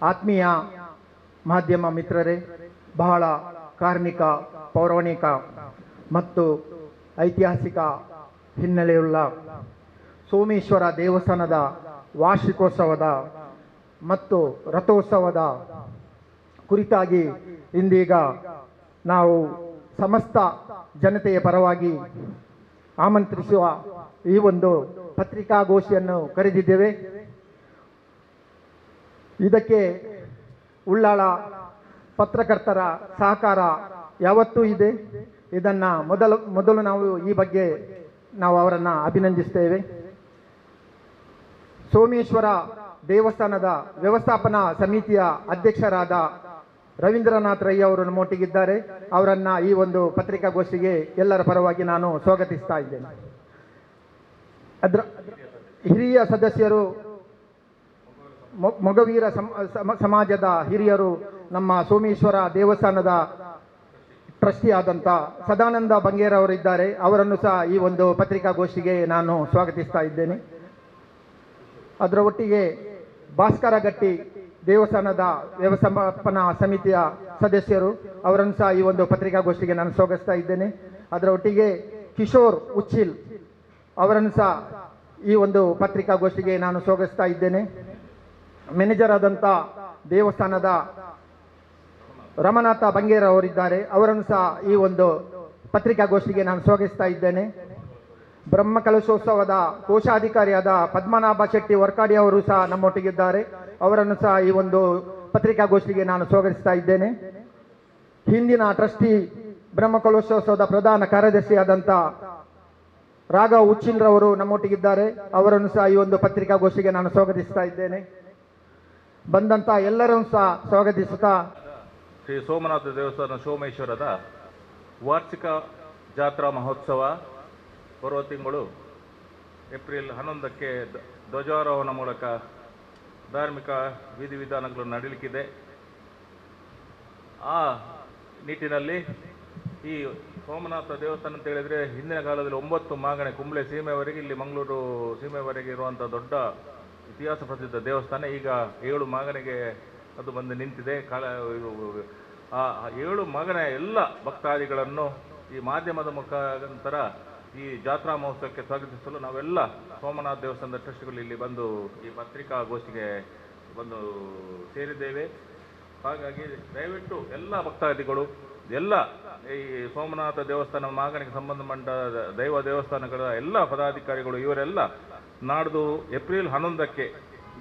ಆತ್ಮೀಯ ಮಾಧ್ಯಮ ಮಿತ್ರರೇ, ಬಹಳ ಕಾರ್ಮಿಕ, ಪೌರಾಣಿಕ ಮತ್ತು ಐತಿಹಾಸಿಕ ಹಿನ್ನೆಲೆಯುಳ್ಳ ಸೋಮೇಶ್ವರ ದೇವಸ್ಥಾನದ ವಾರ್ಷಿಕೋತ್ಸವದ ಮತ್ತು ರಥೋತ್ಸವದ ಕುರಿತಾಗಿ ಇಂದೀಗ ನಾವು ಸಮಸ್ತ ಜನತೆಯ ಪರವಾಗಿ ಆಮಂತ್ರಿಸುವ ಈ ಒಂದು ಪತ್ರಿಕಾಗೋಷ್ಠಿಯನ್ನು ಕರೆದಿದ್ದೇವೆ. ಇದಕ್ಕೆ ಉಳ್ಳಾಳ ಪತ್ರಕರ್ತರ ಸಹಕಾರ ಯಾವತ್ತೂ ಇದೆ. ಇದನ್ನು ಮೊದಲು ಮೊದಲು ನಾವು ಈ ಬಗ್ಗೆ ನಾವು ಅವರನ್ನು ಅಭಿನಂದಿಸ್ತೇವೆ. ಸೋಮೇಶ್ವರ ದೇವಸ್ಥಾನದ ವ್ಯವಸ್ಥಾಪನಾ ಸಮಿತಿಯ ಅಧ್ಯಕ್ಷರಾದ ರವೀಂದ್ರನಾಥ್ ರೈ ಅವರು ನಮ್ಮೊಟ್ಟಿಗಿದ್ದಾರೆ. ಅವರನ್ನು ಈ ಒಂದು ಪತ್ರಿಕಾಗೋಷ್ಠಿಗೆ ಎಲ್ಲರ ಪರವಾಗಿ ನಾನು ಸ್ವಾಗತಿಸ್ತಾ ಇದ್ದೇನೆ. ಅದರ ಹಿರಿಯ ಸದಸ್ಯರು ಮೊಗವೀರ ಸಮ- ಸಮ- ಸಮಾಜದ ಹಿರಿಯರು ನಮ್ಮ ಸೋಮೇಶ್ವರ ದೇವಸ್ಥಾನದ ಟ್ರಸ್ಟಿ ಆದಂಥ ಸದಾನಂದ ಬಂಗೇರ್ ಅವರಿದ್ದಾರೆ. ಅವರನ್ನು ಸಹ ಈ ಒಂದು ಪತ್ರಿಕಾಗೋಷ್ಠಿಗೆ ನಾನು ಸ್ವಾಗತಿಸ್ತಾ ಇದ್ದೇನೆ. ಅದರ ಒಟ್ಟಿಗೆ ಭಾಸ್ಕರ ಗಟ್ಟಿ ದೇವಸ್ಥಾನದ ವ್ಯವಸ್ಥಾಪನಾ ಸಮಿತಿಯ ಸದಸ್ಯರು, ಅವರನ್ನು ಸಹ ಈ ಒಂದು ಪತ್ರಿಕಾಗೋಷ್ಠಿಗೆ ನಾನು ಸ್ವಾಗತಿಸ್ತಾ ಇದ್ದೇನೆ. ಅದರ ಒಟ್ಟಿಗೆ ಕಿಶೋರ್ ಉಚ್ಚಿಲ್ ಅವರನ್ನು ಸಹ ಈ ಒಂದು ಪತ್ರಿಕಾಗೋಷ್ಠಿಗೆ ನಾನು ಸ್ವಾಗತಿಸ್ತಾ ಇದ್ದೇನೆ. ಮ್ಯಾನೇಜರ್ ಆದಂಥ ದೇವಸ್ಥಾನದ ರಮನಾಥ ಬಂಗೇರ ಅವರಿದ್ದಾರೆ. ಅವರನ್ನು ಸಹ ಈ ಒಂದು ಪತ್ರಿಕಾಗೋಷ್ಠಿಗೆ ನಾನು ಸ್ವಾಗತಿಸ್ತಾ ಇದ್ದೇನೆ. ಬ್ರಹ್ಮ ಕಲಶೋತ್ಸವದ ಕೋಶಾಧಿಕಾರಿಯಾದ ಪದ್ಮನಾಭ ಶೆಟ್ಟಿ ವರ್ಕಾಡಿ ಅವರು ಸಹ ನಮ್ಮೊಟ್ಟಿಗಿದ್ದಾರೆ. ಅವರನ್ನು ಸಹ ಈ ಒಂದು ಪತ್ರಿಕಾಗೋಷ್ಠಿಗೆ ನಾನು ಸ್ವಾಗತಿಸ್ತಾ ಇದ್ದೇನೆ. ಹಿಂದಿನ ಟ್ರಸ್ಟಿ ಬ್ರಹ್ಮ ಕಲಶೋತ್ಸವದ ಪ್ರಧಾನ ಕಾರ್ಯದರ್ಶಿಯಾದಂಥ ರಾಘವ್ ಉಚ್ಚಿಲ್ರವರು ನಮ್ಮೊಟ್ಟಿಗಿದ್ದಾರೆ. ಅವರನ್ನು ಸಹ ಈ ಒಂದು ಪತ್ರಿಕಾಗೋಷ್ಠಿಗೆ ನಾನು ಸ್ವಾಗತಿಸ್ತಾ ಇದ್ದೇನೆ. ಬಂದಂತ ಎಲ್ಲರನ್ನು ಸಹ ಸ್ವಾಗತಿಸುತ್ತಾ ಶ್ರೀ ಸೋಮನಾಥ ದೇವಸ್ಥಾನ ಸೋಮೇಶ್ವರದ ವಾರ್ಷಿಕ ಜಾತ್ರಾ ಮಹೋತ್ಸವ ಬರುವ ತಿಂಗಳು ಏಪ್ರಿಲ್ ಹನ್ನೊಂದಕ್ಕೆ ಧ್ವಜಾರೋಹಣ ಮೂಲಕ ಧಾರ್ಮಿಕ ವಿಧಿವಿಧಾನಗಳು ನಡೀಲಿಕ್ಕಿದೆ. ಆ ನಿಟ್ಟಿನಲ್ಲಿ ಈ ಸೋಮನಾಥ ದೇವಸ್ಥಾನ ಅಂತ ಹೇಳಿದರೆ ಹಿಂದಿನ ಕಾಲದಲ್ಲಿ ಒಂಬತ್ತು ಮಾಗಣೆ ಕುಂಬ್ಳೆ ಸೀಮೆವರೆಗೆ, ಇಲ್ಲಿ ಮಂಗಳೂರು ಸೀಮೆವರೆಗೆ ಇರುವಂಥ ದೊಡ್ಡ ಇತಿಹಾಸ ಪ್ರಸಿದ್ಧ ದೇವಸ್ಥಾನ. ಈಗ ಏಳು ಮಗನಿಗೆ ಅದು ಬಂದು ನಿಂತಿದೆ. ಕಾಲ ಆ ಏಳು ಮಗನ ಎಲ್ಲ ಭಕ್ತಾದಿಗಳನ್ನು ಈ ಮಾಧ್ಯಮದ ಮುಖಾಂತರ ಈ ಜಾತ್ರಾ ಮಹೋತ್ಸವಕ್ಕೆ ಸ್ವಾಗತಿಸಲು ನಾವೆಲ್ಲ ಸೋಮನಾಥ ದೇವಸ್ಥಾನದ ಟ್ರಸ್ಟ್ಗಳು ಇಲ್ಲಿ ಬಂದು ಈ ಪತ್ರಿಕಾಗೋಷ್ಠಿಗೆ ಬಂದು ಸೇರಿದ್ದೇವೆ. ಹಾಗಾಗಿ ದಯವಿಟ್ಟು ಎಲ್ಲ ಭಕ್ತಾದಿಗಳು, ಎಲ್ಲ ಈ ಸೋಮನಾಥ ದೇವಸ್ಥಾನ ಮಾಗಣಿಗೆ ಸಂಬಂಧಪಟ್ಟ ದೈವ ದೇವಸ್ಥಾನಗಳ ಎಲ್ಲ ಪದಾಧಿಕಾರಿಗಳು, ಇವರೆಲ್ಲ ನಾಡ್ದು ಏಪ್ರಿಲ್ ಹನ್ನೊಂದಕ್ಕೆ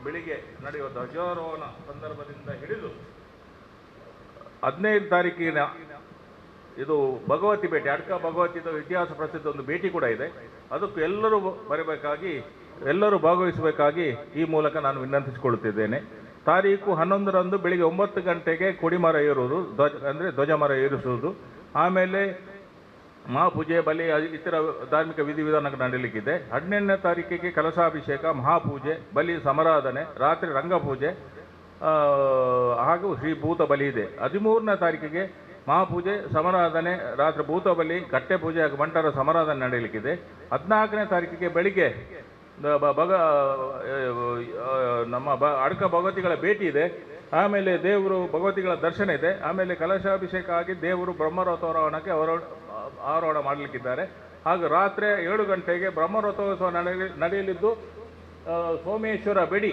ಬೆಳಿಗ್ಗೆ ನಡೆಯುವ ಧ್ವಜಾರೋಹಣ ಸಂದರ್ಭದಿಂದ ಹಿಡಿದು ಹದಿನೈದು ತಾರೀಕಿನ ಇದು ಭಗವತಿ ಭೇಟಿ, ಅಡ್ಕ ಭಗವತಿದ ಇತಿಹಾಸ ಪ್ರಸಿದ್ಧ ಒಂದು ಭೇಟಿ ಕೂಡ ಇದೆ. ಅದಕ್ಕೂ ಎಲ್ಲರೂ ಬರಬೇಕಾಗಿ, ಎಲ್ಲರೂ ಭಾಗವಹಿಸಬೇಕಾಗಿ ಈ ಮೂಲಕ ನಾನು ವಿನಂತಿಸಿಕೊಳ್ಳುತ್ತಿದ್ದೇನೆ. ತಾರೀಕು ಹನ್ನೊಂದರಂದು ಬೆಳಿಗ್ಗೆ ಒಂಬತ್ತು ಗಂಟೆಗೆ ಕೊಡಿಮರ ಏರುವುದು, ಧ್ವಜ, ಅಂದರೆ ಧ್ವಜಮರ ಏರಿಸುವುದು. ಆಮೇಲೆ ಮಹಾಪೂಜೆ ಬಲಿ ಇತರ ಧಾರ್ಮಿಕ ವಿಧಿವಿಧಾನಗಳು ನಡೆಯಲಿಕ್ಕಿದೆ. ಹದಿನೆಂಟನೇ ತಾರೀಕಿಗೆ ಕಲಶಾಭಿಷೇಕ, ಮಹಾಪೂಜೆ, ಬಲಿ ಸಮರಾಧನೆ, ರಾತ್ರಿ ರಂಗಪೂಜೆ ಹಾಗೂ ಶ್ರೀ ಭೂತ ಬಲಿ ಇದೆ. ಹದಿಮೂರನೇ ತಾರೀಕಿಗೆ ಮಹಾಪೂಜೆ, ಸಮರಾಧನೆ, ರಾತ್ರಿ ಭೂತ ಬಲಿ ಕಟ್ಟೆ ಪೂಜೆ ಹಾಗೂ ಬಂಟರ ಸಮರಾಧನೆ ನಡೆಯಲಿಕ್ಕಿದೆ. ಹದಿನಾಲ್ಕನೇ ತಾರೀಕಿಗೆ ಬೆಳಿಗ್ಗೆ ಬಗ ನಮ್ಮ ಬ, ಅಡ್ಕ ಭಗವತಿಗಳ ಭೇಟಿ ಇದೆ. ಆಮೇಲೆ ದೇವರು ಭಗವತಿಗಳ ದರ್ಶನ ಇದೆ. ಆಮೇಲೆ ಕಲಶಾಭಿಷೇಕ ಆಗಿ ದೇವರು ಬ್ರಹ್ಮರಥೋರವಣಕ್ಕೆ ಅವರ ಆರೋಹಣ ಮಾಡಲಿಕ್ಕಿದ್ದಾರೆ. ಹಾಗೂ ರಾತ್ರಿ ಏಳು ಗಂಟೆಗೆ ಬ್ರಹ್ಮರಥೋತ್ಸವ ನಡೆಯ ನಡೆಯಲಿದ್ದು ಸೋಮೇಶ್ವರ ಬೆಡಿ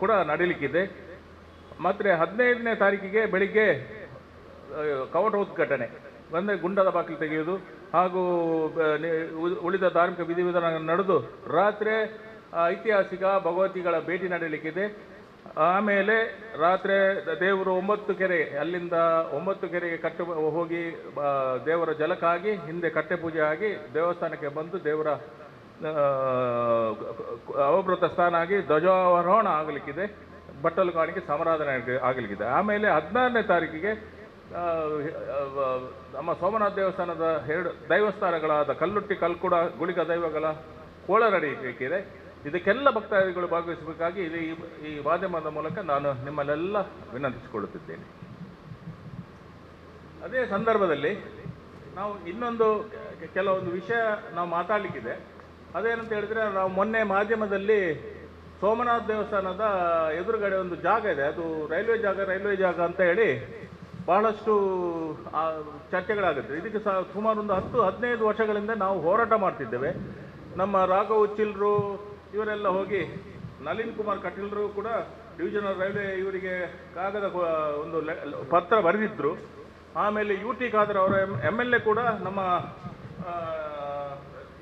ಕೂಡ ನಡೀಲಿಕ್ಕಿದೆ. ಮತ್ತು ಹದಿನೈದನೇ ತಾರೀಕಿಗೆ ಬೆಳಿಗ್ಗೆ ಕವಟ ಉದ್ಘಾಟನೆ ಅಂದರೆ ಗುಂಡದ ಬಾಗಿಲು ತೆಗೆಯುವುದು, ಹಾಗೂ ಉಳಿದ ಧಾರ್ಮಿಕ ವಿಧಿವಿಧಾನ ನಡೆದು, ರಾತ್ರಿ ಐತಿಹಾಸಿಕ ಭಗವತಿಗಳ ಭೇಟಿ ನಡೆಯಲಿಕ್ಕಿದೆ. ಆಮೇಲೆ ರಾತ್ರಿ ದೇವರು ಒಂಬತ್ತು ಕೆರೆ, ಅಲ್ಲಿಂದ ಒಂಬತ್ತು ಕೆರೆಗೆ ಕಟ್ಟು, ಹೋಗಿ ದೇವರ ಜಲಕ್ಕಾಗಿ, ಹಿಂದೆ ಕಟ್ಟೆ ಪೂಜೆ ಆಗಿ, ದೇವಸ್ಥಾನಕ್ಕೆ ಬಂದು ದೇವರ ಅವಭೃತ ಸ್ಥಾನ ಆಗಿ ಧ್ವಜಾರೋಹಣ ಆಗಲಿಕ್ಕಿದೆ. ಬಟ್ಟಲು ಕಾಣಿಕೆ ಸಮಾರಾಧನೆ ಆಗ- ಆಗಲಿಕ್ಕಿದೆ. ಆಮೇಲೆ ಹದಿನಾರನೇ ತಾರೀಕಿಗೆ ನಮ್ಮ ಸೋಮನಾಥ ದೇವಸ್ಥಾನದ ಎರಡು ದೈವಸ್ಥಾನಗಳಾದ ಕಲ್ಲುಟ್ಟಿ, ಕಲ್ಕುಡ ಗುಳಿಗ ದೈವಗಳ ಕೋಳ ನಡೆಯಲಿಕ್ಕಿದೆ ಇದಕ್ಕೆಲ್ಲ ಭಕ್ತಾದಿಗಳು ಭಾಗವಹಿಸಬೇಕಾಗಿ ಇದು ಈ ಮಾಧ್ಯಮದ ಮೂಲಕ ನಾನು ನಿಮ್ಮಲ್ಲೆಲ್ಲ ವಿನಂತಿಸಿಕೊಳ್ಳುತ್ತಿದ್ದೇನೆ. ಅದೇ ಸಂದರ್ಭದಲ್ಲಿ ನಾವು ಇನ್ನೊಂದು ಕೆಲವೊಂದು ವಿಷಯ ನಾವು ಮಾತಾಡಲಿಕ್ಕಿದೆ. ಅದೇನಂತ ಹೇಳಿದ್ರೆ ನಾವು ಮೊನ್ನೆ ಮಾಧ್ಯಮದಲ್ಲಿ ಸೋಮನಾಥ ದೇವಸ್ಥಾನದ ಎದುರುಗಡೆ ಒಂದು ಜಾಗ ಇದೆ. ಅದು ರೈಲ್ವೆ ಜಾಗ ರೈಲ್ವೆ ಜಾಗ ಅಂತ ಹೇಳಿ ಬಹಳಷ್ಟು ಚರ್ಚೆಗಳಾಗುತ್ತೆ. ಇದಕ್ಕೆ ಸಹ ಸುಮಾರು ಒಂದು ಹತ್ತು, ಹದಿನೈದು ವರ್ಷಗಳಿಂದ ನಾವು ಹೋರಾಟ ಮಾಡ್ತಿದ್ದೇವೆ. ನಮ್ಮ ರಾಘವ್ ಉಚ್ಚಿಲ್ರು ಇವರೆಲ್ಲ ಹೋಗಿ ನಳಿನ್ ಕುಮಾರ್ ಕಟೀಲ್ರು ಕೂಡ ಡಿವಿಷನಲ್ ರೈಲ್ವೆ ಇವರಿಗೆ ಕಾಗದ ಒಂದು ಪತ್ರ ಬರೆದಿದ್ದರು ಆಮೇಲೆ ಯು ಟಿ ಖಾದರ್ ಅವರ ಎಂ ಎಲ್ ಎ ಕೂಡ ನಮ್ಮ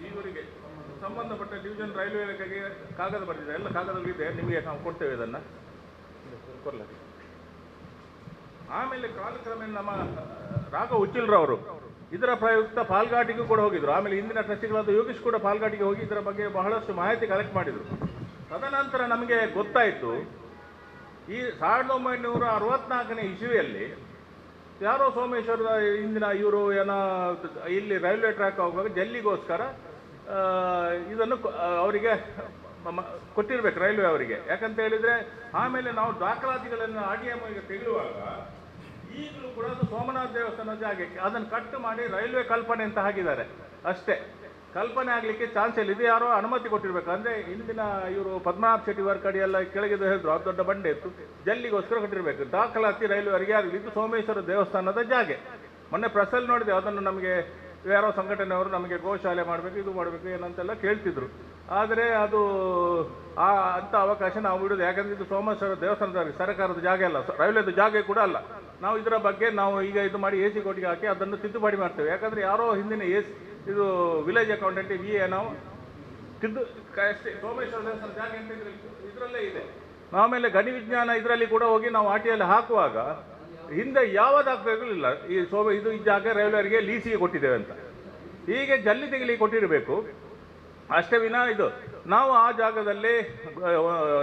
ಇವರಿಗೆ ಸಂಬಂಧಪಟ್ಟ ಡಿವಿಷನ್ ರೈಲ್ವೆ ಕಾಗದ ಬರೆದಿದೆ. ಎಲ್ಲ ಕಾಗದಗಳಿದೆ. ನಿಮಗೆ ನಾವು ಕೊಡ್ತೇವೆ ಇದನ್ನು. ಆಮೇಲೆ ಕಾಲಕ್ರಮೇಣ ನಮ್ಮ ರಾಘ ಉಚ್ಚಿಲ್ರ ಅವರು, ಇದರ ಪ್ರಯುಕ್ತ ಪಾಲ್ಘಾಟಿಗೂ ಕೂಡ ಹೋಗಿದ್ರು. ಆಮೇಲೆ ಇಂದಿನ ಟ್ರಸ್ಟಿಗಳಾದ ಯೋಗೀಶ್ ಕೂಡ ಪಾಲ್ಗಾಟಿಗೆ ಹೋಗಿ ಇದರ ಬಗ್ಗೆ ಬಹಳಷ್ಟು ಮಾಹಿತಿ ಕಲೆಕ್ಟ್ ಮಾಡಿದರು. ತದನಂತರ ನಮಗೆ ಗೊತ್ತಾಯಿತು, ಈ ಸಾವಿರದ ಒಂಬೈನೂರ ಅರವತ್ನಾಲ್ಕನೇ ಇಸುವಿಯಲ್ಲಿ ಯಾರೋ ಸೋಮೇಶ್ವರದ ಇಂದಿನ ಇವರು, ಏನೋ, ಇಲ್ಲಿ ರೈಲ್ವೆ ಟ್ರ್ಯಾಕ್ ಹೋಗುವಾಗ ಜಲ್ಲಿಗೋಸ್ಕರ ಇದನ್ನು ಅವರಿಗೆ ಕೊಟ್ಟಿರ್ಬೇಕು ರೈಲ್ವೆ ಅವರಿಗೆ. ಯಾಕಂತ ಹೇಳಿದ್ರೆ, ಆಮೇಲೆ ನಾವು ದಾಖಲಾತಿಗಳನ್ನು ಆರ್ ಡಿ ಎಂ ತೆಗೆಯುವಾಗ ಈಗಲೂ ಕೂಡ ಅದು ಸೋಮನಾಥ ದೇವಸ್ಥಾನ ಜಾಗಕ್ಕೆ ಅದನ್ನು ಕಟ್ ಮಾಡಿ ರೈಲ್ವೆ ಕಲ್ಪನೆ ಅಂತ ಹಾಕಿದ್ದಾರೆ. ಅಷ್ಟೇ. ಕಲ್ಪನೆ ಆಗಲಿಕ್ಕೆ ಚಾನ್ಸ್ ಇಲ್ಲ. ಇದು ಯಾರೋ ಅನುಮತಿ ಕೊಟ್ಟಿರ್ಬೇಕು. ಅಂದ್ರೆ ಹಿಂದಿನ ಇವರು ಪದ್ಮನಾಭ ಶೆಟ್ಟಿ ವರ್ಕಡಿ ಎಲ್ಲ ಕೆಳಗಿದ್ದು ಹೇಳಿದ್ರು, ಅದು ದೊಡ್ಡ ಬಂಡೆ ಇತ್ತು. ಜಲ್ಲಿಗೋಸ್ಕರ ಕಟ್ಟಿರಬೇಕು. ದಾಖಲಾತಿ ರೈಲ್ವೆ ಆಗಲಿ ಇದು ಸೋಮೇಶ್ವರ ದೇವಸ್ಥಾನದ ಜಾಗೆ. ಮೊನ್ನೆ ಪ್ರೆಸ್ಸಲ್ಲಿ ನೋಡಿದೆ. ಅದನ್ನು ನಮಗೆ ಯಾರೋ ಸಂಘಟನೆಯವರು ನಮಗೆ ಗೋಶಾಲೆ ಮಾಡಬೇಕು, ಇದು ಮಾಡಬೇಕು ಏನಂತೆಲ್ಲ ಕೇಳ್ತಿದ್ರು. ಆದರೆ ಅದು ಆ ಅಂಥ ಅವಕಾಶ ನಾವು ಬಿಡೋದು ಯಾಕಂದ್ರೆ ಇದು ಸೋಮೇಶ್ವರ ದೇವಸ್ಥಾನದ ಸರ್ಕಾರದ ಜಾಗ ಅಲ್ಲ. ರೈಲ್ವೆದು ಜಾಗ ಕೂಡ ಅಲ್ಲ. ನಾವು ಇದರ ಬಗ್ಗೆ ನಾವು ಈಗ ಇದು ಮಾಡಿ ಎ ಸಿ ಕೋಟಿಗೆ ಹಾಕಿ ಅದನ್ನು ತಿದ್ದುಪಡಿ ಮಾಡ್ತೇವೆ. ಯಾಕಂದ್ರೆ ಯಾರೋ ಹಿಂದಿನ ಎ ಇದು ವಿಲೇಜ್ ಅಕೌಂಟೆಂಟ್ ವಿ ಎ ನಾವು ತಿದ್ದು ಸೋಮೇಶ್ವರ ದೇವಸ್ಥಾನ ಜಾಗ ಅಂತ ಇದರಲ್ಲೇ ಇದೆ. ಆಮೇಲೆ ಗಣಿ ವಿಜ್ಞಾನ ಇದರಲ್ಲಿ ಕೂಡ ಹೋಗಿ ನಾವು ಆಟಿಯಲ್ಲಿ ಹಾಕುವಾಗ ಹಿಂದೆ ಯಾವ ದಾಖಲೆಗಳು ಇಲ್ಲ. ಈ ಸೋಮೆ ಇದು ಈ ಜಾಗ ರೈಲ್ವೆರಿಗೆ ಲೀಸಿಗೆ ಕೊಟ್ಟಿದ್ದೇವೆ ಅಂತ. ಹೀಗೆ ಜಲ್ಲಿ ತೆಗಿಲಿಕ್ಕೆ ಕೊಟ್ಟಿರಬೇಕು. ಅಷ್ಟೇ ವಿನ ಇದು, ನಾವು ಆ ಜಾಗದಲ್ಲಿ,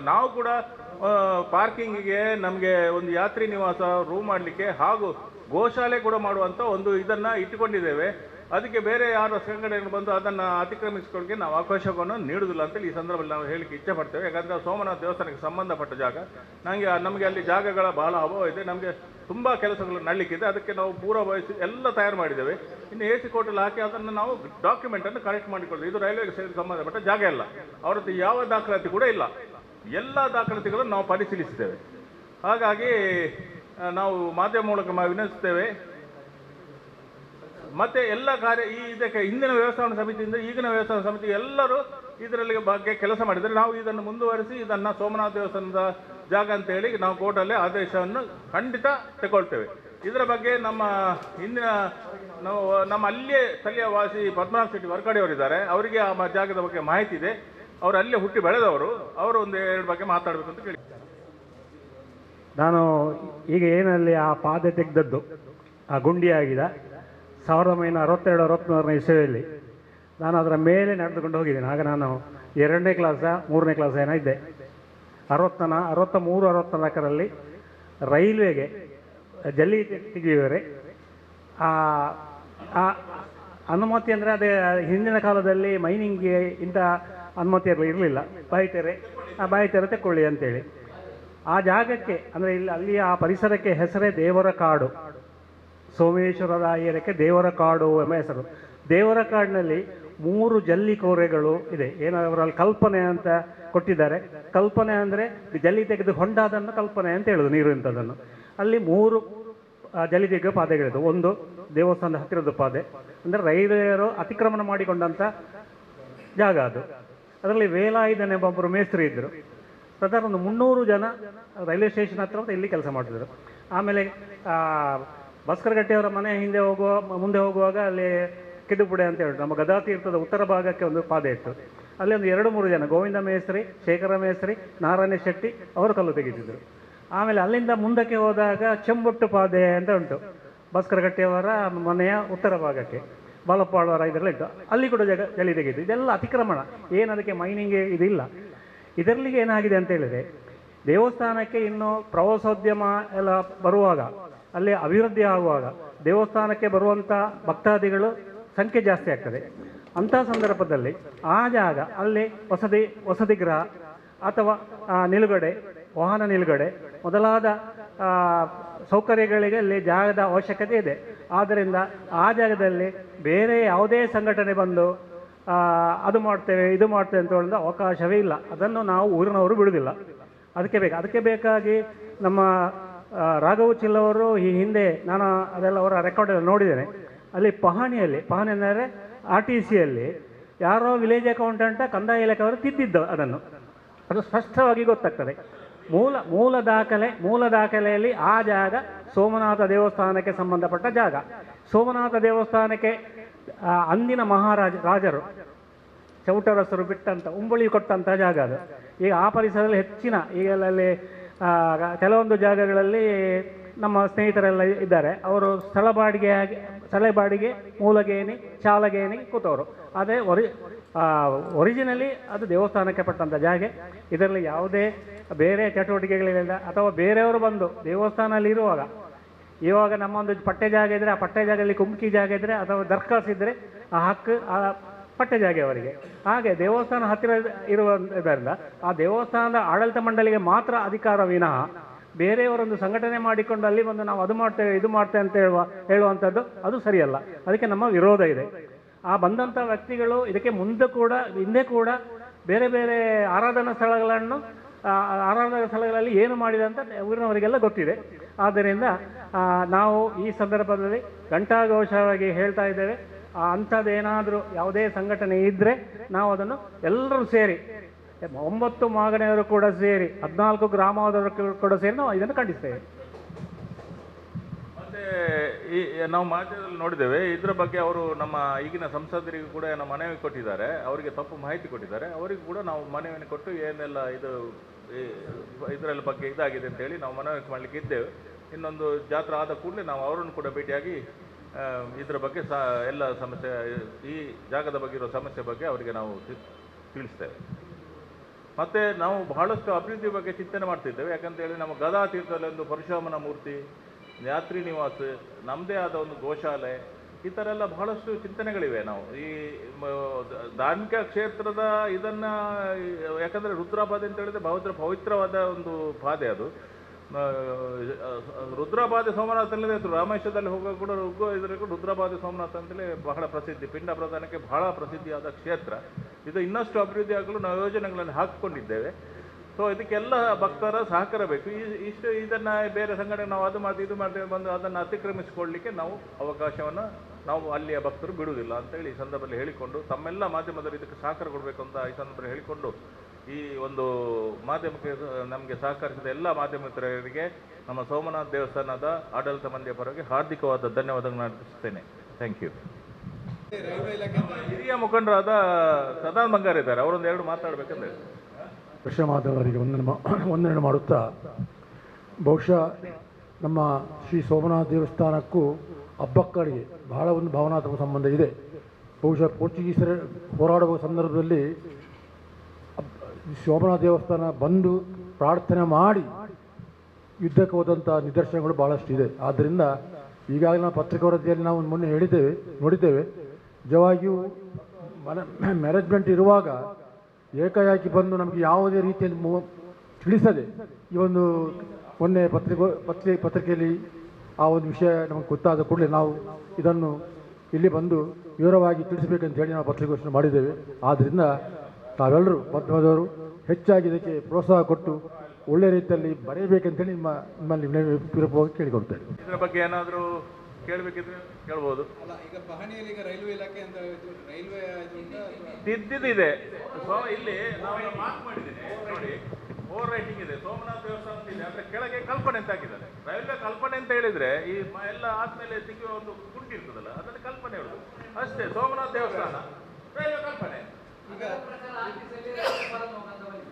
ನಾವು ಕೂಡ ಪಾರ್ಕಿಂಗಿಗೆ ನಮಗೆ ಒಂದು ಯಾತ್ರಿ ನಿವಾಸ ರೂಮ್ ಮಾಡಲಿಕ್ಕೆ ಹಾಗೂ ಗೋಶಾಲೆ ಕೂಡ ಮಾಡುವಂಥ ಒಂದು ಇದನ್ನು ಇಟ್ಟುಕೊಂಡಿದ್ದೇವೆ. ಅದಕ್ಕೆ ಬೇರೆ ಯಾರು ಸಂಘಟನೆಗಳು ಬಂದು ಅದನ್ನು ಅತಿಕ್ರಮಿಸಿಕೊಳ್ಳಿಕ್ಕೆ ನಾವು ಅವಕಾಶವನ್ನು ನೀಡುವುದಿಲ್ಲ ಅಂತೇಳಿ ಈ ಸಂದರ್ಭದಲ್ಲಿ ನಾವು ಹೇಳಿಕ್ಕೆ ಇಚ್ಛೆ ಪಡ್ತೇವೆ. ಯಾಕಂದರೆ ಸೋಮನಾಥ ದೇವಸ್ಥಾನಕ್ಕೆ ಸಂಬಂಧಪಟ್ಟ ಜಾಗ. ನನಗೆ ನಮಗೆ ಅಲ್ಲಿ ಜಾಗಗಳ ಬಹಳ ಅಭಾವ ಇದೆ. ನಮಗೆ ತುಂಬ ಕೆಲಸಗಳು ನಡಲಿಕ್ಕಿದೆ. ಅದಕ್ಕೆ ನಾವು ಪೂರ್ವಭಾವಿಸಿ ಎಲ್ಲ ತಯಾರು ಮಾಡಿದ್ದೇವೆ. ಇನ್ನು ಎ ಸಿ ಕೋರ್ಟಲ್ಲಿ ಹಾಕಿ ಅದನ್ನು ನಾವು ಡಾಕ್ಯುಮೆಂಟನ್ನು ಕರೆಕ್ಟ್ ಮಾಡಿಕೊಳ್ಳಿ ಇದು ರೈಲ್ವೆಗೆ ಸಂಬಂಧಪಟ್ಟ ಜಾಗ ಇಲ್ಲ ಅವರದ್ದು ಯಾವ ದಾಖಲಾತಿ ಕೂಡ ಇಲ್ಲ. ಎಲ್ಲ ದಾಖಲಾತಿಗಳನ್ನು ನಾವು ಪರಿಶೀಲಿಸಿದ್ದೇವೆ. ಹಾಗಾಗಿ ನಾವು ಮಾಧ್ಯಮ ಮೂಲಕ ವಿನಂತಿಸ್ತೇವೆ. ಮತ್ತೆ ಎಲ್ಲ ಕಾರ್ಯ ಈ ಇದಕ್ಕೆ ಹಿಂದಿನ ವ್ಯವಸ್ಥಾಪನಾ ಸಮಿತಿಯಿಂದ ಈಗಿನ ವ್ಯವಸ್ಥಾಪನಾ ಸಮಿತಿ ಎಲ್ಲರೂ ಇದರಲ್ಲಿ ಬಗ್ಗೆ ಕೆಲಸ ಮಾಡಿದರೆ ನಾವು ಇದನ್ನು ಮುಂದುವರಿಸಿ ಇದನ್ನು ಸೋಮನಾಥ ದೇವಸ್ಥಾನದ ಜಾಗ ಅಂತ ಹೇಳಿ ನಾವು ಕೋರ್ಟಲ್ಲಿ ಆದೇಶವನ್ನು ಖಂಡಿತ ತಗೊಳ್ತೇವೆ ಇದರ ಬಗ್ಗೆ ನಮ್ಮ ಹಿಂದಿನ ನಾವು ನಮ್ಮ ಅಲ್ಲಿಯೇ ಸ್ಥಳೀಯ ವಾಸಿ ಪದ್ಮನಾಭ ಶೆಟ್ಟಿ ವರ್ಕಡೆಯವರಿದ್ದಾರೆ ಅವರಿಗೆ ಆ ಜಾಗದ ಬಗ್ಗೆ ಮಾಹಿತಿ ಇದೆ. ಅವರು ಅಲ್ಲೇ ಹುಟ್ಟಿ ಬೆಳೆದವರು. ಅವರು ಒಂದು ಎರಡು ಬಗ್ಗೆ ಮಾತಾಡಬೇಕು ಅಂತ ಕೇಳಿ. ನಾನು ಈಗ ಏನಲ್ಲಿ ಆ ಪಾದೆ ತೆಗೆದದ್ದು, ಆ ಗುಂಡಿ ಆಗಿದೆ ಸಾವಿರದ ಒಂಬೈನೂರ ಅರವತ್ತೆರಡು ಅರವತ್ತ್ಮೂರನೇ ಇಸವಿಯಲ್ಲಿ ನಾನು ಅದರ ಮೇಲೆ ನಡೆದುಕೊಂಡು ಹೋಗಿದ್ದೇನೆ. ಆಗ ನಾನು ಎರಡನೇ ಕ್ಲಾಸ, ಮೂರನೇ ಕ್ಲಾಸ ಏನೋ ಇದ್ದೆ ಅರವತ್ತನ ಅರವತ್ತ ಮೂರು ಅರವತ್ತ್ನಾಲ್ಕರಲ್ಲಿ ರೈಲ್ವೆಗೆ ಜಲ್ಲಿ ತೆಗೆಯುವರೆ ಆ ಅನುಮತಿ ಅಂದರೆ ಅದೇ, ಹಿಂದಿನ ಕಾಲದಲ್ಲಿ ಮೈನಿಂಗ್ಗೆ ಇಂಥ ಅನುಮತಿ ಇರಲಿಲ್ಲ. ಬಾಯಿತೆರೆ, ಆ ಬಾಯಿತೆರೆ ತಗೊಳ್ಳಿ ಅಂತೇಳಿ. ಆ ಜಾಗಕ್ಕೆ ಅಂದರೆ ಇಲ್ಲಿ, ಅಲ್ಲಿ ಆ ಪರಿಸರಕ್ಕೆ ಹೆಸರೇ ದೇವರ ಕಾಡು. ಸೋಮೇಶ್ವರ ರಾಯರಕ್ಕೆ ದೇವರ ಕಾಡು ಎಂಬ ಹೆಸರು. ದೇವರ ಕಾಡಿನಲ್ಲಿ ಮೂರು ಜಲ್ಲಿ ಕೋರೆಗಳು ಇದೆ. ಏನೋ ಅವರಲ್ಲಿ ಕಲ್ಪನೆ ಅಂತ ಕೊಟ್ಟಿದ್ದಾರೆ. ಕಲ್ಪನೆ ಅಂದರೆ ಜಲ್ಲಿ ತೆಗೆದು ಹೊಂಡಾದನ್ನು ಕಲ್ಪನೆ ಅಂತ ಹೇಳೋದು ನೀರು ಇಂಥದ್ದನ್ನು. ಅಲ್ಲಿ ಮೂರು ಜಲ್ಲಿ ತೆಗೆಯುವ ಪಾದೆಗಳಿದೆ. ಒಂದು ದೇವಸ್ಥಾನದ ಹತ್ತಿರದ ಪಾದೆ. ಅಂದರೆ ರೈಲ್ವೆಯರು ಅತಿಕ್ರಮಣ ಮಾಡಿಕೊಂಡಂಥ ಜಾಗ ಅದು. ಅದರಲ್ಲಿ ವೇಲಾಯುಧನ್ ಎಂಬ ಒಬ್ಬರು ಮೇಸ್ತ್ರಿ ಇದ್ದರು. ಪ್ರಧಾನ ಒಂದು ಮುನ್ನೂರು ಜನ ರೈಲ್ವೆ ಸ್ಟೇಷನ್ ಹತ್ರ ಇಲ್ಲಿ ಕೆಲಸ ಮಾಡ್ತಿದ್ರು ಆಮೇಲೆ ಆ, ಭಾಸ್ಕರ್ ಗಟ್ಟಿಯವರ ಮನೆ ಹಿಂದೆ ಹೋಗುವ ಮುಂದೆ ಹೋಗುವಾಗ ಅಲ್ಲಿ ಕಿದ್ದುಪುಡೆ ಅಂತ ಹೇಳಿ ನಮ್ಮ ಗದಾ ತೀರ್ಥದ ಉತ್ತರ ಭಾಗಕ್ಕೆ ಒಂದು ಪಾದೆ ಇತ್ತು. ಅಲ್ಲಿ ಒಂದು ಎರಡು ಮೂರು ಜನ ಗೋವಿಂದ ಮೇಸ್ತ್ರಿ ಶೇಖರ ಮೇಸ್ತ್ರಿ ನಾರಾಯಣ ಶೆಟ್ಟಿ ಅವರು ಕಲ್ಲು ತೆಗೆದಿದ್ದರು. ಆಮೇಲೆ ಅಲ್ಲಿಂದ ಮುಂದಕ್ಕೆ ಹೋದಾಗ ಚೆಂಬೊಟ್ಟು ಪಾದೆ ಅಂತ ಉಂಟು. ಭಾಸ್ಕರ ಗಟ್ಟಿಯವರ ಮನೆಯ ಉತ್ತರ ಭಾಗಕ್ಕೆ ಬಾಲಪ್ಪಾಳವರ ಇದರಲ್ಲಿ ಇತ್ತು ಅಲ್ಲಿ ಕೂಡ ಜಗ ತೆಗೆದು ಇದೆಲ್ಲ ಅತಿಕ್ರಮಣ. ಏನು ಅದಕ್ಕೆ ಮೈನಿಂಗ್ ಇದಿಲ್ಲ. ಇದರಲ್ಲಿ ಏನಾಗಿದೆ ಅಂತ ಹೇಳಿದ್ರೆ ದೇವಸ್ಥಾನಕ್ಕೆ ಇನ್ನು ಪ್ರವಾಸೋದ್ಯಮ ಎಲ್ಲ ಬರುವಾಗ ಅಲ್ಲಿ ಅಭಿವೃದ್ಧಿ ಆಗುವಾಗ ದೇವಸ್ಥಾನಕ್ಕೆ ಬರುವಂಥ ಭಕ್ತಾದಿಗಳು ಸಂಖ್ಯೆ ಜಾಸ್ತಿ ಆಗ್ತದೆ. ಅಂಥ ಸಂದರ್ಭದಲ್ಲಿ ಆ ಜಾಗ ಅಲ್ಲಿ ವಸತಿ ವಸತಿ ಗೃಹ ಅಥವಾ ನಿಲುಗಡೆ, ವಾಹನ ನಿಲುಗಡೆ ಮೊದಲಾದ ಸೌಕರ್ಯಗಳಿಗೆ ಅಲ್ಲಿ ಜಾಗದ ಅವಶ್ಯಕತೆ ಇದೆ. ಆದ್ದರಿಂದ ಆ ಜಾಗದಲ್ಲಿ ಬೇರೆ ಯಾವುದೇ ಸಂಘಟನೆ ಬಂದು ಅದು ಮಾಡ್ತೇವೆ, ಇದು ಮಾಡ್ತೇವೆ ಅಂತ ಹೇಳಿದ ಅವಕಾಶವೇ ಇಲ್ಲ. ಅದನ್ನು ನಾವು ಊರಿನವರು ಬಿಡುವುದಿಲ್ಲ. ಅದಕ್ಕೆ ಬೇಕು, ಅದಕ್ಕೆ ಬೇಕಾಗಿ ನಮ್ಮ ಆ, ಚಿಲ್ಲ ಅವರು ಈ ಹಿಂದೆ ನಾನು ಅದೆಲ್ಲ ಅವರ ರೆಕಾರ್ಡ್ ನೋಡಿದ್ದೇನೆ. ಅಲ್ಲಿ ಪಹಣಿಯಲ್ಲಿ ಪಹಣಿ ಅಂದರೆ ಆರ್ ಟಿ ಸಿಯಲ್ಲಿ ಯಾರೋ ವಿಲೇಜ್ ಅಕೌಂಟೆಂಟ ಕಂದಾಯ ಇಲಾಖೆಯವರು ತಿದ್ದಿದ್ದು ಅದನ್ನು. ಅದು ಸ್ಪಷ್ಟವಾಗಿ ಗೊತ್ತಾಗ್ತದೆ. ಮೂಲ ಮೂಲ ದಾಖಲೆ ಮೂಲ ದಾಖಲೆಯಲ್ಲಿ ಆ ಜಾಗ ಸೋಮನಾಥ ದೇವಸ್ಥಾನಕ್ಕೆ ಸಂಬಂಧಪಟ್ಟ ಜಾಗ. ಸೋಮನಾಥ ದೇವಸ್ಥಾನಕ್ಕೆ ಅಂದಿನ ಮಹಾರಾಜ ರಾಜರು ಚೌಟರಸರು ಬಿಟ್ಟಂತ ಉಂಬಳಿ ಕೊಟ್ಟಂಥ ಜಾಗ ಅದು. ಈಗ ಆ ಪರಿಸರದಲ್ಲಿ ಹೆಚ್ಚಿನ ಈಗ ಅಲ್ಲಿ ಕೆಲವೊಂದು ಜಾಗಗಳಲ್ಲಿ ನಮ್ಮ ಸ್ನೇಹಿತರೆಲ್ಲ ಇದ್ದಾರೆ. ಅವರು ಸ್ಥಳ ಬಾಡಿಗೆ ಆಗಿ ಸ್ಥಳ ಬಾಡಿಗೆ ಮೂಲಗೇಣಿ, ಶಾಲಗೇಣಿ ಕೂತವರು. ಅದೇ ಒರಿ ಒರಿಜಿನಲಿ ಅದು ದೇವಸ್ಥಾನಕ್ಕೆ ಪಟ್ಟಂಥ ಜಾಗೆ. ಇದರಲ್ಲಿ ಯಾವುದೇ ಬೇರೆ ಚಟುವಟಿಕೆಗಳಿಲ್ಲ. ಅಥವಾ ಬೇರೆಯವರು ಬಂದು ದೇವಸ್ಥಾನದಲ್ಲಿ ಇರುವಾಗ, ಇವಾಗ ನಮ್ಮೊಂದು ಪಟ್ಟೆ ಜಾಗ ಇದ್ದರೆ ಆ ಪಟ್ಟೆ ಜಾಗದಲ್ಲಿ ಕುಮ್ಕಿ ಜಾಗ ಇದ್ದರೆ ಅಥವಾ ದರ್ಖಾಸ್ ಇದ್ದರೆ ಆ ಹಕ್ಕು, ಆ ಪಟ್ಟೆ ಜಾಗೆ ಅವರಿಗೆ. ಹಾಗೆ ದೇವಸ್ಥಾನ ಹತ್ತಿರ ಇರುವುದರಿಂದ ಆ ದೇವಸ್ಥಾನದ ಆಡಳಿತ ಮಂಡಳಿಗೆ ಮಾತ್ರ ಅಧಿಕಾರ ವಿನಃ ಬೇರೆಯವರೊಂದು ಸಂಘಟನೆ ಮಾಡಿಕೊಂಡು ಅಲ್ಲಿ ಬಂದು ನಾವು ಅದು ಮಾಡ್ತೇವೆ ಇದು ಮಾಡ್ತೇವೆ ಅಂತ ಹೇಳುವ, ಹೇಳುವಂಥದ್ದು ಅದು ಸರಿಯಲ್ಲ. ಅದಕ್ಕೆ ನಮ್ಮ ವಿರೋಧ ಇದೆ. ಆ ಬಂದಂಥ ವ್ಯಕ್ತಿಗಳು ಇದಕ್ಕೆ ಮುಂದೆ ಕೂಡ, ಹಿಂದೆ ಕೂಡ ಬೇರೆ ಬೇರೆ ಆರಾಧನಾ ಸ್ಥಳಗಳನ್ನು ಆರಾಧನಾ ಸ್ಥಳಗಳಲ್ಲಿ ಏನು ಮಾಡಿದೆ ಅಂತ ಊರಿನವರಿಗೆಲ್ಲ ಗೊತ್ತಿದೆ. ಆದ್ದರಿಂದ ನಾವು ಈ ಸಂದರ್ಭದಲ್ಲಿ ಘಂಟಾಘೋಷವಾಗಿ ಹೇಳ್ತಾ ಇದ್ದೇವೆ. ಅಂಥದ್ದೇನಾದರೂ ಯಾವುದೇ ಸಂಘಟನೆ ಇದ್ದರೆ ನಾವು ಅದನ್ನು ಎಲ್ಲರೂ ಸೇರಿ, ಒಂಬತ್ತು ಮಾಗನೆಯವರು ಕೂಡ ಸೇರಿ, ಹದಿನಾಲ್ಕು ಗ್ರಾಮದವರು ಕೂಡ ಸೇರಿ ನಾವು ಇದನ್ನು ಖಂಡಿಸ್ತೇವೆ. ಮತ್ತೆ ಈ, ನಾವು ಮಾಧ್ಯಮದಲ್ಲಿ ನೋಡಿದ್ದೇವೆ, ಇದರ ಬಗ್ಗೆ ಅವರು ನಮ್ಮ ಈಗಿನ ಸಂಸದರಿಗೂ ಕೂಡ ಏನೋ ಮನವಿ ಕೊಟ್ಟಿದ್ದಾರೆ, ಅವರಿಗೆ ತಪ್ಪು ಮಾಹಿತಿ ಕೊಟ್ಟಿದ್ದಾರೆ, ಅವರಿಗೂ ಕೂಡ ನಾವು ಮನವಿಯನ್ನು ಕೊಟ್ಟು ಏನೆಲ್ಲ ಇದು ಇದರಲ್ಲಿ ಬಗ್ಗೆ ಇದಾಗಿದೆ ಅಂತೇಳಿ ನಾವು ಮನವಿ ಮಾಡಲಿಕ್ಕೆ ಇದ್ದೇವೆ. ಇನ್ನೊಂದು ಜಾತ್ರೆ ಆದ ಕೂಡಲೇ ನಾವು ಅವರನ್ನು ಕೂಡ ಭೇಟಿಯಾಗಿ ಇದರ ಬಗ್ಗೆ ಸಹ ಎಲ್ಲ ಸಮಸ್ಯೆ, ಈ ಜಾಗದ ಬಗ್ಗೆ ಇರೋ ಸಮಸ್ಯೆ ಬಗ್ಗೆ ಅವರಿಗೆ ನಾವು ತಿಳಿಸ್ತೇವೆ. ಮತ್ತೆ ನಾವು ಬಹಳಷ್ಟು ಅಭಿವೃದ್ಧಿ ಬಗ್ಗೆ ಚಿಂತನೆ ಮಾಡ್ತಿದ್ದೇವೆ. ಯಾಕಂತ ಹೇಳಿ ನಮ್ಮ ಗದಾ ತೀರ್ಥದಲ್ಲಿ ಒಂದು ಪರಶುರಾಮನ ಮೂರ್ತಿ, ಯಾತ್ರಿ ನಿವಾಸ ನಮ್ಮದೇ ಆದ ಒಂದು ಗೋಶಾಲೆ, ಈ ಥರ ಎಲ್ಲ ಬಹಳಷ್ಟು ಚಿಂತನೆಗಳಿವೆ ನಾವು. ಈ ಧಾರ್ಮಿಕ ಕ್ಷೇತ್ರದ ಇದನ್ನು, ಯಾಕಂದರೆ ರುದ್ರಪಾದೆ ಅಂತ ಹೇಳಿದ್ರೆ ಬಹುದ್ರ ಪವಿತ್ರವಾದ ಒಂದು ಪಾದೆ ಅದು. ಆ, ಸೋಮನಾಥ ಅದು ರಾಮೇಶ್ವರದಲ್ಲಿ ಹೋಗೋ ಕೂಡ ರುಗ್ಗೋ ಇದರ ಕೂಡ ರುದ್ರಬಾದಿ ಸೋಮನಾಥ ಅಂತಲೇ ಬಹಳ ಪ್ರಸಿದ್ಧಿ ಪಿಂಡ ಪ್ರಧಾನಕ್ಕೆ ಬಹಳ ಪ್ರಸಿದ್ಧಿಯಾದ ಕ್ಷೇತ್ರ. ಇದು ಇನ್ನಷ್ಟು ಅಭಿವೃದ್ಧಿ ಆಗಲು ನಾವು ಯೋಜನೆಗಳನ್ನು ಹಾಕಿಕೊಂಡಿದ್ದೇವೆ. ಸೊ ಇದಕ್ಕೆಲ್ಲ ಭಕ್ತರ ಸಹಕಾರ ಬೇಕು. ಈ ಇಷ್ಟು ಇದನ್ನು ಬೇರೆ ಸಂಘಟನೆ ನಾವು ಅದು ಮಾಡ್ತೀವಿ ಇದು ಮಾಡ್ತೇವೆ ಬಂದು ಅದನ್ನು ಅತಿಕ್ರಮಿಸಿಕೊಳ್ಳಲಿಕ್ಕೆ ನಾವು ಅವಕಾಶವನ್ನು ನಾವು ಅಲ್ಲಿಯ ಭಕ್ತರು ಬಿಡುವುದಿಲ್ಲ ಅಂತೇಳಿ ಈ ಸಂದರ್ಭದಲ್ಲಿ ಹೇಳಿಕೊಂಡು ತಮ್ಮೆಲ್ಲ ಮಾಧ್ಯಮದಲ್ಲಿ ಇದಕ್ಕೆ ಸಹಕಾರ ಕೊಡಬೇಕು ಅಂತ ಈ ಸಂದರ್ಭದಲ್ಲಿ ಹೇಳಿಕೊಂಡು ಈ ಒಂದು ಮಾಧ್ಯಮಕ್ಕೆ ನಮಗೆ ಸಹಕರಿಸಿದ ಎಲ್ಲ ಮಾಧ್ಯಮ ಮಿತ್ರರಿಗೆ ನಮ್ಮ ಸೋಮನಾಥ ದೇವಸ್ಥಾನದ ಆಡಳಿತ ಮಂದಿಯ ಪರವಾಗಿ ಹಾರ್ದಿಕವಾದ ಧನ್ಯವಾದಗಳನ್ನು ಅರ್ಪಿಸುತ್ತೇನೆ. ಥ್ಯಾಂಕ್ ಯು ಹಿರಿಯ ಮುಖಂಡರಾದ ಸದಾನ್ ಬಂಗಾರ ಇದ್ದಾರೆ. ಅವರೊಂದು ಎರಡು ಮಾತಾಡಬೇಕಂದ್ರೆ. ವಿಷಯ ವಂದನೆ ಮಾ ಒಂದೆರಡು ಮಾಡುತ್ತಾ, ಬಹುಶಃ ನಮ್ಮ ಶ್ರೀ ಸೋಮನಾಥ ದೇವಸ್ಥಾನಕ್ಕೂ ಹಬ್ಬಕ್ಕಳಿಗೆ ಬಹಳ ಒಂದು ಭಾವನಾತ್ಮಕ ಸಂಬಂಧ ಇದೆ. ಬಹುಶಃ ಪೋರ್ಚುಗೀಸರ ಹೋರಾಡುವ ಸಂದರ್ಭದಲ್ಲಿ ಸೋಮನಾಥ ದೇವಸ್ಥಾನ ಬಂದು ಪ್ರಾರ್ಥನೆ ಮಾಡಿ ಯುದ್ಧಕ್ಕೆ ಹೋದಂಥ ನಿದರ್ಶನಗಳು ಭಾಳಷ್ಟು ಇದೆ ಆದ್ದರಿಂದ ಈಗಾಗಲೇ ನಾವು ಪತ್ರಿಕಾ ವರದಿಯಲ್ಲಿ ನಾವು ಮೊನ್ನೆ ಹೇಳಿದ್ದೇವೆ, ನೋಡಿದ್ದೇವೆ. ನಿಜವಾಗಿಯೂ ಮನ, ಮ್ಯಾನೇಜ್ಮೆಂಟ್ ಇರುವಾಗ ಏಕಾಏಕಿ ಬಂದು ನಮಗೆ ಯಾವುದೇ ರೀತಿಯಲ್ಲಿ ಮು, ತಿಳಿಸದೆ ಈ ಒಂದು ಮೊನ್ನೆ ಪತ್ರಿಕೆ ಪತ್ರಿಕೆ ಪತ್ರಿಕೆಯಲ್ಲಿ ಆ ಒಂದು ವಿಷಯ ನಮಗೆ ಗೊತ್ತಾದ ಕೂಡಲೇ ನಾವು ಇದನ್ನು ಇಲ್ಲಿ ಬಂದು ವಿವರವಾಗಿ ತಿಳಿಸಬೇಕಂತ ಹೇಳಿ ನಾವು ಪತ್ರಿಕೋಷ್ಠಿ ಮಾಡಿದ್ದೇವೆ. ಆದ್ದರಿಂದ ತಾವೆಲ್ಲರೂ ಪದ್ಮದವರು ಹೆಚ್ಚಾಗಿ ಇದಕ್ಕೆ ಪ್ರೋತ್ಸಾಹ ಕೊಟ್ಟು ಒಳ್ಳೆ ರೀತಿಯಲ್ಲಿ ಬರೆಯಬೇಕಂತೇಳಿ ನಿಮ್ಮ ನಿಮ್ಮಲ್ಲಿ ವಿನಯಪೂರ್ವಕವಾಗಿ ಕೇಳಿಕೊಳ್ತೇನೆ. ಇದರ ಬಗ್ಗೆ ಏನಾದರೂ ಕೇಳಬೇಕಿದ್ರೆ ಕೇಳ್ಬೋದು. ಅಲ್ಲ ಈಗ ಪಹಣಿಯಲ್ಲಿ ಈಗ ರೈಲ್ವೆ ಇಲಾಖೆ ಅಂತ ರೈಲ್ವೆ ತಿದ್ದಿದೆ ಸೊ ಇಲ್ಲಿ ನಾವು ಮಾರ್ಕ್ ಮಾಡಿದ್ದೀನಿ. ನೋಡಿ ಓವರ್ ರೈಟಿಂಗ್ ಇದೆ. ಸೋಮನಾಥ ದೇವಸ್ಥಾನ ಅಂತ ಇದೆ. ಅಂದ್ರೆ ಕೆಳಗೆ ಕಲ್ಪನೆ ಅಂತ ಹಾಕಿದ್ದಾರೆ. ರೈಲ್ವೆ ಕಲ್ಪನೆ ಅಂತ ಹೇಳಿದ್ರೆ ಈ ಮ- ಎಲ್ಲ ಆದ್ಮೇಲೆ ತೆಗೆಯುವ ಒಂದು ಗುಂಡಿ ಇರ್ತದಲ್ಲ ಅದರಲ್ಲಿ ಕಲ್ಪನೆ ಹೇಳುದು ಅಷ್ಟೇ ಸೋಮನಾಥ ದೇವಸ್ಥಾನ. ರೈಲ್ವೆ ಕಲ್ಪನೆ.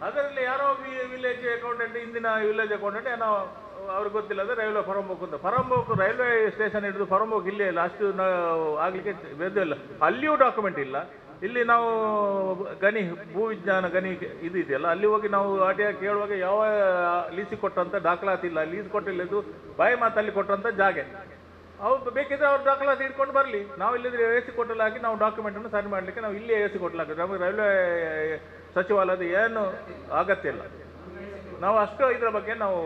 ಅದರಲ್ಲಿ ಯಾರೋ ವಿಲೇಜ್ ಅಕೌಂಟೆಂಟ್ ಇಂದಿನ ವಿಲೇಜ್ ಅಕೌಂಟೆಂಟ್ ಏನೋ ಅವ್ರಿಗೆ ಗೊತ್ತಿಲ್ಲ ಅಂದ್ರೆ ರೈಲ್ವೆ ಫರಂಬೋಕ್ ಅಂತ. ಫರಂಬೋಕ್ ರೈಲ್ವೆ ಸ್ಟೇಷನ್ ಹಿಡಿದು ಫರಂಬೋಕ್ ಇಲ್ಲೇ ನ- ಆಗ್ಲಿಕ್ಕೆ ಇಲ್ಲ. ಅಲ್ಲಿಯೂ ಡಾಕ್ಯುಮೆಂಟ್ ಇಲ್ಲ. ಇಲ್ಲಿ ನಾವು ಗಣಿ, ಭೂವಿಜ್ಞಾನ ಗಣಿ ಇದು ಇದೆಯಲ್ಲ, ಅಲ್ಲಿ ಹೋಗಿ ನಾವು ಆರ್ ಕೇಳುವಾಗ ಯಾವ ಲೀಸಿಗೆ ಕೊಟ್ಟಂತ ದಾಖಲಾತಿ ಇಲ್ಲ ಲೀಸ್ ಕೊಟ್ಟಿಲ್ಲ, ಇದು ಬಾಯಿ ಮಾತಲ್ಲಿ ಕೊಟ್ಟಂತ ಜಾಗೆ. ಅವ್ರು ಬೇಕಿದ್ರೆ ಅವ್ರು ದಾಖಲಾತಿ ಇಟ್ಕೊಂಡು ಬರಲಿ. ನಾವು ಇಲ್ಲಿದ್ರೆ ಎ ಸಿ ಕೊಟ್ಟಲ್ಲಿ ಹಾಕಿ ನಾವು ಡಾಕ್ಯುಮೆಂಟನ್ನು ಸೈನ್ ಮಾಡಲಿಕ್ಕೆ ನಾವು ಇಲ್ಲೇ ಎ ಸಿ ಕೊಟ್ಟಲಾಗ್ತದೆ ನಮಗೆ ರೈಲ್ವೆ ಸಚಿವಾಲಯದ ಏನು ಅಗತ್ಯ ಇಲ್ಲ. ನಾವು ಅಷ್ಟು ಇದರ ಬಗ್ಗೆ ನಾವು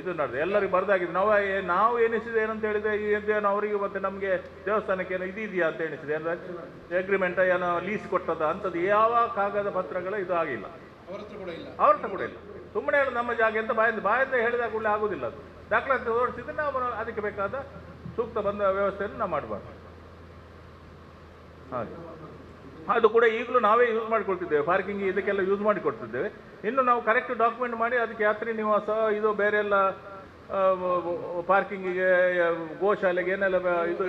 ಇದು ನಡೆದು ಎಲ್ಲರಿಗೂ ಬರ್ದಾಗಿದೆ ನಾವು ನಾವು ಎನಿಸಿದೆ ಏನಂತ ಹೇಳಿದ್ರೆ ಇದೇನೋ ಅವರಿಗೆ ಮತ್ತೆ ನಮಗೆ ದೇವಸ್ಥಾನಕ್ಕೆ ಏನೋ ಇದು ಇದೆಯಾ ಅಂತ ಎಣಿಸಿದೆ. ಅಂದ್ರೆ ಅಗ್ರಿಮೆಂಟ್ ಏನೋ ಲೀಸ್ ಕೊಟ್ಟದ ಅಂಥದ್ದು ಯಾವ ಕಾಗದ ಪತ್ರಗಳ ಇದು ಆಗಿಲ್ಲ. ಅವ್ರ ಹತ್ರ ಕೂಡ ಇಲ್ಲ. ಸುಮ್ಮನೆ ಹೇಳೋದು ನಮ್ಮ ಜಾಗ ಅಂತ ಬಾಯಿಂದ ಬಾಯಿಂದ ಹೇಳಿದಾಗ ಕೂಡಲೇ ಆಗೋದಿಲ್ಲ ಅದು. ದಾಖಲಾತಿ ತೋರಿಸಿದ್ರೆ ನಾವು ಅದಕ್ಕೆ ಬೇಕಾದ ಸೂಕ್ತ ಬಂದ ವ್ಯವಸ್ಥೆಯನ್ನು ನಾವು ಮಾಡಬಾರ್ದು. ಹಾಗೆ. ಅದು ಕೂಡ ಈಗಲೂ ನಾವೇ ಯೂಸ್ ಮಾಡಿಕೊಳ್ತಿದ್ದೇವೆ. ಪಾರ್ಕಿಂಗ್ ಇದಕ್ಕೆಲ್ಲ ಯೂಸ್ ಮಾಡಿಕೊಡ್ತಿದ್ದೇವೆ. ಇನ್ನು ನಾವು ಕರೆಕ್ಟ್ ಡಾಕ್ಯುಮೆಂಟ್ ಮಾಡಿ ಅದಕ್ಕೆ ಯಾತ್ರಿ ನಿವಾಸ ಇದು ಬೇರೆ ಎಲ್ಲ ಪಾರ್ಕಿಂಗಿಗೆ ಗೋಶಾಲೆಗೆ ಏನೆಲ್ಲ ಇದು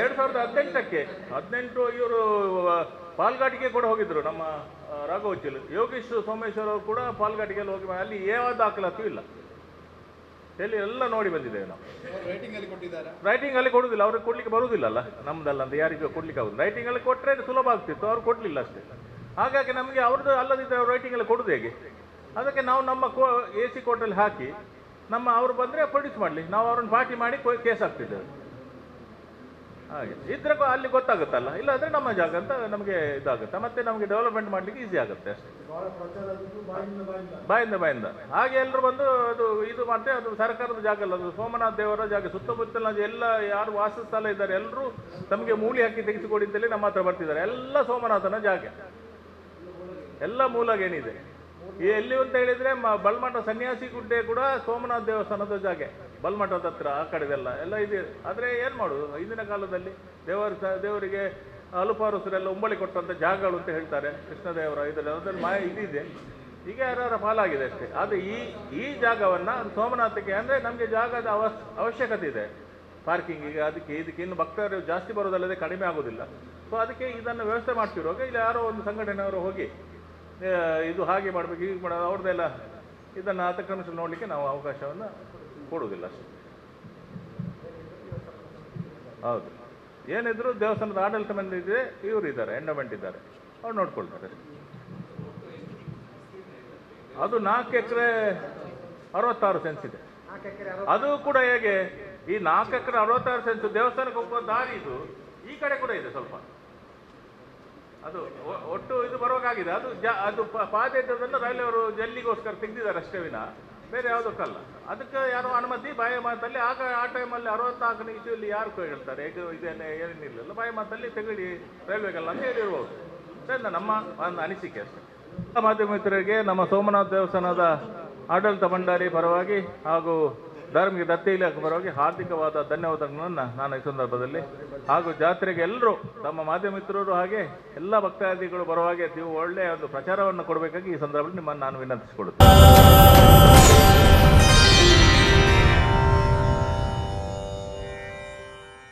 ಎರಡ್ ಸಾವಿರದ ಹದಿನೆಂಟಕ್ಕೆ. ಹದಿನೆಂಟು ಇವರು ಪಾಲ್ಗಾಟಿಗೆ ಕೂಡ ಹೋಗಿದ್ರು ನಮ್ಮ ಆ, ರಾಘವಚ್ಚಿಲ್ ಯೋಗೀಶ್ ಸೋಮೇಶ್ವರ್ ಅವರು ಕೂಡ ಪಾಲ್ಘಾಟಿಗೆಲ್ಲ ಹೋಗಿ ಅಲ್ಲಿ ಯಾವ ದಾಖಲಾತಿಯೂ ಇಲ್ಲ. ಎಲ್ಲಿ ಎಲ್ಲ ನೋಡಿ ಬಂದಿದ್ದೇವೆ ನಾವು ರೈಟಿಂಗ್ ಅಲ್ಲಿ ಕೊಟ್ಟಿದ್ದಾರಾ? ರೈಟಿಂಗ್ ಅಲ್ಲಿ ಕೊಡುದಿಲ್ಲ ಅವ್ರಿಗೆ ಕೊಡ್ಲಿಕ್ಕೆ ಬರುವುದಿಲ್ಲಲ್ಲ ನಮ್ದಲ್ಲ ಅಂತ ಯಾರಿಗೂ ಕೊಡ್ಲಿಕ್ಕೆ ಆಗುದು ರೈಟಿಂಗ್ ಅಲ್ಲಿ ಕೊಟ್ಟರೆ ಸುಲಭ ಆಗ್ತಿತ್ತು ಅವ್ರು ಕೊಡ್ಲಿಲ್ಲ ಅಷ್ಟೇ. ಹಾಗಾಗಿ ನಮಗೆ ಅವ್ರದ್ದು ಅಲ್ಲದಿದ್ದರೆ ಅವ್ರು ರೈಟಿಂಗ್ ಅಲ್ಲಿ ಕೊಡುದು ಹೇಗೆ? ಅದಕ್ಕೆ ನಾವು ನಮ್ಮ ಕೋ ಎ ಸಿ ಕೋರ್ಟಲ್ಲಿ ಹಾಕಿ ನಮ್ಮ ಅವ್ರು ಬಂದರೆ ಪ್ರೊಡ್ಯೂಸ್ ಮಾಡಲಿ. ನಾವು ಅವ್ರನ್ನ ಪಾರ್ಟಿ ಮಾಡಿ ಕೇಸ್ ಹಾಕ್ತಿದ್ದೇವೆ. ಹಾಗೆ. ಇದ್ರೆ ಅಲ್ಲಿ ಗೊತ್ತಾಗುತ್ತಲ್ಲ. ಇಲ್ಲಾಂದ್ರೆ ನಮ್ಮ ಜಾಗ ಅಂತ ನಮಗೆ ಇದಾಗುತ್ತೆ. ಮತ್ತೆ ನಮಗೆ ಡೆವಲಪ್ಮೆಂಟ್ ಮಾಡ್ಲಿಕ್ಕೆ ಈಸಿ ಆಗುತ್ತೆ ಬಾಯಿಂದ ಬಾಯಿಂದ. ಹಾಗೆ ಎಲ್ಲರೂ ಬಂದು ಅದು ಇದು ಮಾಡ್ತೇವೆ ಅದು ಸರ್ಕಾರದ ಜಾಗ ಅಲ್ಲ, ಅದು ಸೋಮನಾಥ ದೇವರ ಜಾಗ ಸುತ್ತಮುತ್ತಲ ಎಲ್ಲ ಯಾರು ವಾಸಸ್ಥಳ ಇದ್ದಾರೆ ಎಲ್ಲರೂ ತಮಗೆ ಮೂಲಿ ಹಾಕಿ ತೆಗೆಸಿಕೊಡಿ ಅಂತೇಳಿ ನಮ್ಮ ಹತ್ರ ಬರ್ತಿದ್ದಾರೆ. ಎಲ್ಲ ಸೋಮನಾಥನ ಜಾಗ. ಎಲ್ಲ ಮೂಲ ಏನಿದೆ ಎಲ್ಲಿ ಅಂತ ಹೇಳಿದ್ರೆ ಬಲ್ಮಠ ಸನ್ಯಾಸಿ ಗುಡ್ಡೆ ಕೂಡ ಸೋಮನಾಥ ದೇವಸ್ಥಾನದ ಜಾಗ. ಬಲ್ಮಠದ ಹತ್ರ ಆ ಕಡೆದೆಲ್ಲ ಎಲ್ಲ ಇದೆ. ಆದರೆ ಏನು ಮಾಡೋದು ಹಿಂದಿನ ಕಾಲದಲ್ಲಿ ದೇವರ ಸ- ದೇವರಿಗೆ ಅಲುಪಾರುಸರೆಲ್ಲ ಉಂಬಳಿ ಕೊಟ್ಟಂಥ ಜಾಗಗಳು ಅಂತ ಹೇಳ್ತಾರೆ ಕೃಷ್ಣದೇವರ ಇದರಲ್ಲಿ ಅದರಲ್ಲಿ ಮಾಯ ಇದಿದೆ. ಈಗ ಯಾರ್ಯಾರ ಪಾಲಾಗಿದೆ ಅಷ್ಟೇ. ಆದರೆ ಈ ಈ ಜಾಗವನ್ನು ಸೋಮನಾಥಕ್ಕೆ, ಅಂದರೆ ನಮಗೆ ಜಾಗದ ಅವಶ್ ಅವಶ್ಯಕತೆ ಇದೆ. ಪಾರ್ಕಿಂಗಿಗೆ ಅದಕ್ಕೆ, ಇದಕ್ಕೆ ಇನ್ನು ಭಕ್ತರು ಜಾಸ್ತಿ ಬರೋದಲ್ಲದೆ ಕಡಿಮೆ ಆಗೋದಿಲ್ಲ. ಸೊ ಅದಕ್ಕೆ ಇದನ್ನು ವ್ಯವಸ್ಥೆ ಮಾಡ್ತಿರುವಾಗ ಇಲ್ಲಿ ಯಾರೋ ಒಂದು ಸಂಘಟನೆಯವರು ಹೋಗಿ ಇದು ಹಾಗೆ ಮಾಡಬೇಕು, ಹೀಗೆ ಮಾಡೋದು, ಅವ್ರದ್ದೆಲ್ಲ ಇದನ್ನು ಅತಿಕ್ರಮಿಸಿ ನೋಡಲಿಕ್ಕೆ ನಾವು ಅವಕಾಶವನ್ನು ಕೊಡುವುದಿಲ್ಲ ಅಷ್ಟೇ. ಹೌದು. ಏನಿದ್ರು ದೇವಸ್ಥಾನದ ಆಡಳಿತ ಮಂದಿ ಇವರು ಇದ್ದಾರೆ ಎಂಡಮೆಂಟ್ ಇದ್ದಾರೆ. ಅವ್ರು ನೋಡ್ಕೊಳ್ತಾರೆ. ಅದು ನಾಲ್ಕು ಎಕರೆ ಅರವತ್ತಾರು ಸೆನ್ಸ್ ಇದೆ. ಅದು ಕೂಡ ಹೇಗೆ? ಈ ನಾಲ್ಕು ಎಕರೆ ಅರವತ್ತಾರು ಸೆನ್ಸ್ ದೇವಸ್ಥಾನಕ್ಕೆ ಹೋಗುವ ದಾರಿ ಇದು. ಈ ಕಡೆ ಕೂಡ ಇದೆ ಸ್ವಲ್ಪ. ಅದು ಒಟ್ಟು ಇದು ಬರುವಾಗಿದೆ ಅದು ಜ, ಅದು ರೈಲ್ವೆ ಅವರು ಜಲ್ಲಿಗೋಸ್ಕರ ತೆಗೆದಿದ್ದಾರೆ ಅಷ್ಟೇ ವಿನ. ಬೇರೆ ಯಾವುದಕ್ಕಲ್ಲ. ಅದಕ್ಕೆ ಯಾರೋ ಅನುಮತಿ ಬಾಯಿ ಮಾತಲ್ಲಿ ಆಗ ಆ ಟೈಮಲ್ಲಿ ಅರವತ್ನಾಲ್ಕನೇ ಇಸುವಲ್ಲಿ ಯಾರು ಕೇಳ್ತಾರೆ ಹೇಗೆ ಇದೇನೆ ಏನಿಲ್ಲ ಬಾಯಿ ಮಾತಲ್ಲಿ ತೆಗಡಿ ರೈಲ್ವೆಗಲ್ಲ ಅಂತ ಹೇಳಿರ್ಬೋದು. ಅದರಿಂದ ನಮ್ಮ ಒಂದು ಅನಿಸಿಕೆ ಅಷ್ಟೇ. ಎಲ್ಲ ಮಾಧ್ಯಮ ಮಿತ್ರರಿಗೆ ನಮ್ಮ ಸೋಮನಾಥ ದೇವಸ್ಥಾನದ ಆಡಳಿತ ಭಂಡಾರಿ ಪರವಾಗಿ ಹಾಗೂ ಧಾರ್ಮಿಕ ದತ್ತಿ ಇಲಾಖೆ ಪರವಾಗಿ ಹಾರ್ದಿಕವಾದ ಧನ್ಯವಾದಗಳನ್ನು ನಾನು ಈ ಸಂದರ್ಭದಲ್ಲಿ ಹಾಗೂ ಜಾತ್ರೆಗೆ ಎಲ್ಲರೂ ತಮ್ಮ ಮಾಧ್ಯಮ ಮಿತ್ರರು ಹಾಗೆ ಎಲ್ಲ ಭಕ್ತಾದಿಗಳು ಪರವಾಗಿ ನೀವು ಒಳ್ಳೆಯ ಒಂದು ಪ್ರಚಾರವನ್ನು ಕೊಡಬೇಕಾಗಿ ಈ ಸಂದರ್ಭದಲ್ಲಿ ನಿಮ್ಮನ್ನು ನಾನು ವಿನಂತಿಸಿಕೊಡುತ್ತೇನೆ